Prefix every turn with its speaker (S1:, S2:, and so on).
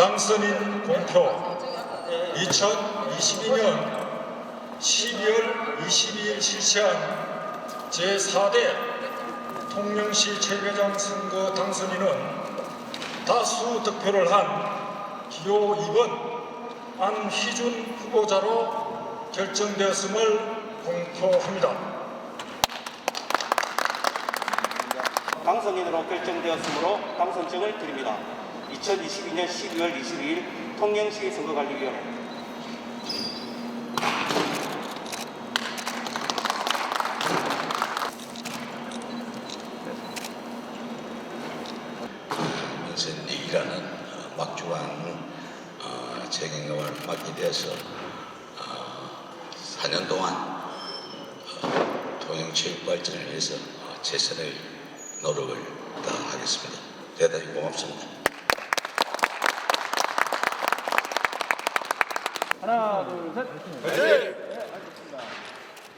S1: 당선인 공표 2022년 12월 22일 실시한 제4대 통영시 체계장 선거 당선인은 다수 득표를 한 기호 2번 안희준 후보자로 결정되었음을 공표합니다.
S2: 당선인으로 결정되었으므로 당선증을 드립니다. 2022년 12월 22일 통영시 선거관리위원회
S3: 민선리라는 어, 막중한 어, 책임감을 맡게 되어서 어, 4년 동안 어, 통영체육 발전을 위해서 어, 최선의 노력을 다하겠습니다. 대단히 고맙습니다.
S4: 하나, 둘, 셋.